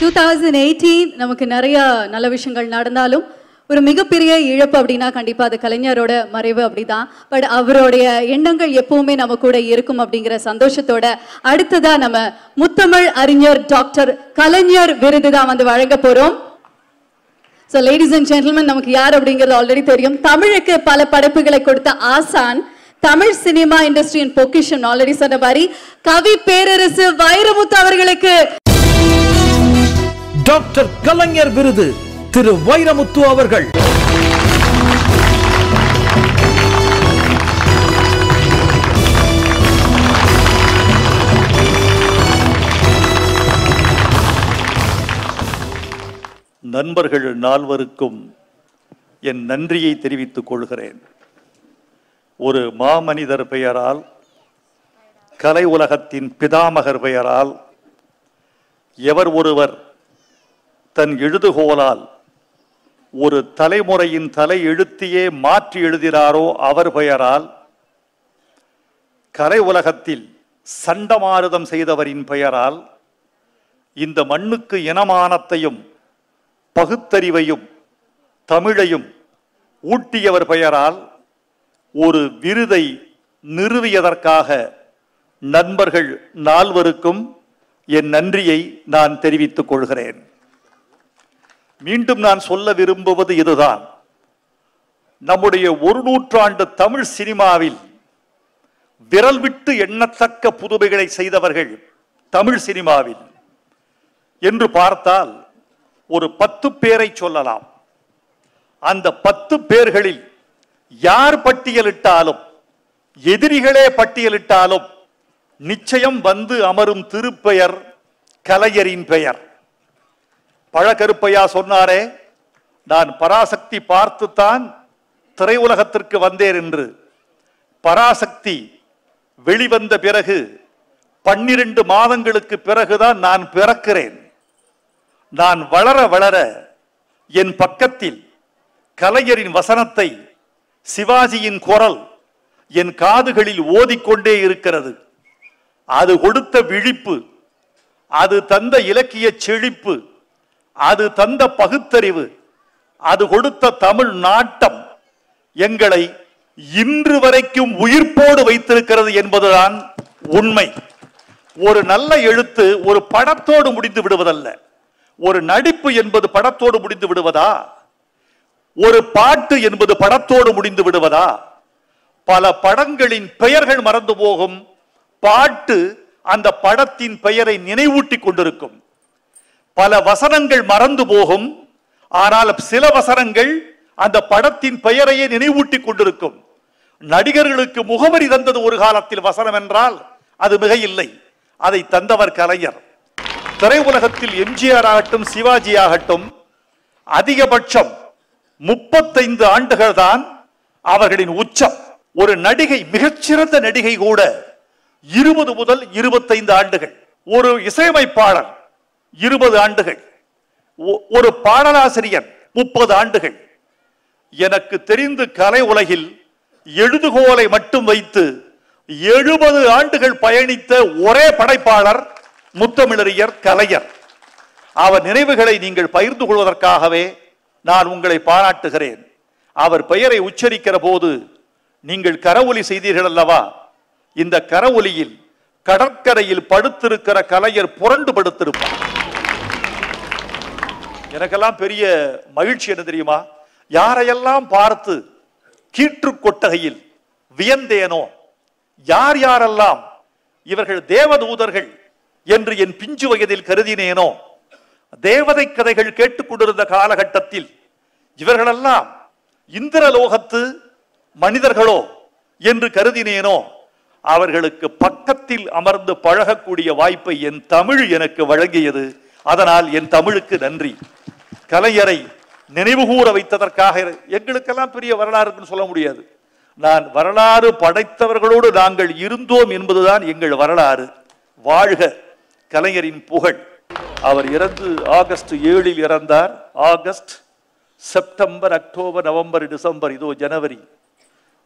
Two thousand eighteen நமக்கு நிறைய நல்ல விஷயங்கள் நடந்தாலும் ஒரு மிகப்பெரிய இழப்பு அப்படின்னா கண்டிப்பா அது கலைஞரோட மறைவு அப்படிதான். பட் அவருடைய எண்ணங்கள் எப்பவுமே நம்ம கூட இருக்கும் அப்படிங்கிற சந்தோஷத்தோட அடுத்ததா நம்ம முத்தமிழ் அறிஞர் டாக்டர் கலைஞர் விருது தான் வந்து வழங்க போறோம். ஸோ லேடிஸ் அண்ட் ஜென்டில்மேன் நமக்கு யார் அப்படிங்கிறது ஆல்ரெடி தெரியும். தமிழுக்கு பல படைப்புகளை கொடுத்த ஆசான் தமிழ் சினிமா இண்டஸ்ட்ரியின் பொக்கிஷன் ஆல்ரெடி சொன்ன மாதிரி கவி பேரரசு வைரமுத்து அவர்களுக்கு டாக்டர் கலைஞர் விருது திரு வைரமுத்து அவர்கள். நண்பர்கள் நால்வருக்கும் என் நன்றியை தெரிவித்துக் கொள்கிறேன். ஒரு மாமனிதர் பெயரால் கலை உலகத்தின் பிதாமகர் பெயரால் எவர் ஒருவர் தன் எழுதுகோலால் ஒரு தலைமுறையின் தலை எழுத்தியே மாற்றி எழுதினாரோ அவர் பெயரால் கலை உலகத்தில் சண்டமாருதம் செய்தவரின் பெயரால் இந்த மண்ணுக்கு இனமானத்தையும் பகுத்தறிவையும் தமிழையும் ஊட்டியவர் பெயரால் ஒரு விருதை நிறுவியதற்காக நண்பர்கள் நால்வருக்கும் என் நன்றியை நான் தெரிவித்துக் கொள்கிறேன். மீண்டும் நான் சொல்ல விரும்புவது இதுதான். நம்முடைய ஒரு நூற்றாண்டு தமிழ் சினிமாவில் விரல் விட்டு எண்ணத்தக்க புதுமைகளை செய்தவர்கள் தமிழ் சினிமாவில். என்று பார்த்தால் ஒரு பத்து பேரை சொல்லலாம். அந்த பத்து பேர்களில் யார் பட்டியலிட்டாலும் எதிரிகளே பட்டியலிட்டாலும் நிச்சயம் வந்து அமரும் திருப்பெயர் கலைஞரின் பெயர். பழகருப்பையா சொன்னாரே நான் பராசக்தி பார்த்துத்தான் திரையுலகத்திற்கு வந்தேன் என்று. பராசக்தி வெளிவந்த பிறகு பன்னிரண்டு மாதங்களுக்கு பிறகுதான் நான் பிறக்கிறேன். நான் வளர வளர என் பக்கத்தில் கலைஞரின் வசனத்தை சிவாஜியின் குரல் என் காதுகளில் ஓதிக்கொண்டே இருக்கிறது. அது கொடுத்த விழிப்பு அது தந்த இலக்கிய செழிப்பு அது தந்த பகுத்தறிவு அது கொடுத்த தமிழ் நாட்டம் எங்களை இன்று வரைக்கும் உயிர்ப்போடு வைத்திருக்கிறது என்பதுதான் உண்மை. ஒரு நல்ல எழுத்து ஒரு படத்தோடு முடிந்து விடுவதல்ல. ஒரு நடிப்பு என்பது படத்தோடு முடிந்து விடுவதா? ஒரு பாட்டு என்பது படத்தோடு முடிந்து விடுவதா? பல படங்களின் பெயர்கள் மறந்து போகும் பாட்டு அந்த படத்தின் பெயரை நினைவூட்டிக் கொண்டிருக்கும். பல வசனங்கள் மறந்து போகும். ஆனால் சில வசனங்கள் அந்த படத்தின் பெயரையே நினைவூட்டிக் கொண்டிருக்கும். நடிகர்களுக்கு முகவரி தந்தது ஒரு காலத்தில் வசனம் என்றால் அது மிக இல்லை அதை தந்தவர் கலைஞர். திரையுலகத்தில் எம்ஜிஆர் ஆகட்டும் சிவாஜி ஆகட்டும் அதிகபட்சம் முப்பத்தைந்து ஆண்டுகள் தான் அவர்களின் உச்சம். ஒரு நடிகை மிகச்சிறந்த நடிகை கூட இருபது முதல் இருபத்தைந்து ஆண்டுகள். ஒரு இசையமைப்பாளர் இருபது ஆண்டுகள். ஒ- ஒரு பாடலாசிரியர் முப்பது ஆண்டுகள். எனக்கு தெரிந்து கலை உலகில் எழுதுகோலை மட்டும் வைத்து எழுபது ஆண்டுகள் பயணித்த ஒரே படைப்பாளர் முத்தமிழறியர் கலைஞர். அவர் நினைவுகளை நீங்கள் பகிர்ந்து கொள்வதற்காகவே நான் உங்களை பாராட்டுகிறேன். அவர் பெயரை உச்சரிக்கிற போது நீங்கள் கரவொலி செய்தீர்கள் அல்லவா? இந்த கரவொலியில் கடற்கரையில் படுத்திருக்கிற கலைஞர் புரண்டு படுத்திருப்பார். எனக்கெல்லாம் பெரிய மகிழ்ச்சி என்ன தெரியுமா? யாரையெல்லாம் பார்த்து கீற்று கொட்டகையில் வியந்தேனோ யார் யாரெல்லாம் இவர்கள் தேவதூதர்கள் என்று என் பிஞ்சு வயதில் கருதினேனோ தேவதை கதைகள் கேட்டுக்கொண்டிருந்த காலகட்டத்தில் இவர்களெல்லாம் இந்திரலோகத்து மனிதர்களோ என்று கருதினேனோ அவர்களுக்கு பக்கத்தில் அமர்ந்து பழகக்கூடிய வாய்ப்பை என் தமிழ் எனக்கு வழங்கியது. அதனால் என் தமிழுக்கு நன்றி. கலைஞரை நினைவுகூர வைத்ததற்காக எங்களுக்கெல்லாம் பெரிய வரலாறுன்னு சொல்ல முடியாது. நான் வரலாறு படைத்தவர்களோடு நாங்கள் இருந்தோம் என்பதுதான் எங்கள் வரலாறு. வாழ்க கலைஞரின் புகழ். அவர் இறந்து ஆகஸ்ட் ஏழில் இறந்தார். August September October November December இதோ ஜனவரி.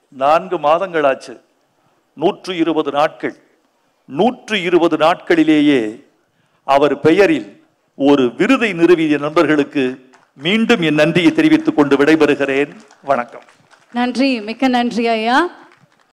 நான்கு மாதங்கள் ஆச்சு நூற்று இருபது நாட்கள். நூற்று இருபது நாட்களிலேயே அவர் பெயரில் ஒரு விருதை நிறுவிய நண்பர்களுக்கு மீண்டும் என் நன்றியை தெரிவித்துக் கொண்டு விடைபெறுகிறேன். வணக்கம். நன்றி. மிக்க நன்றி ஐயா.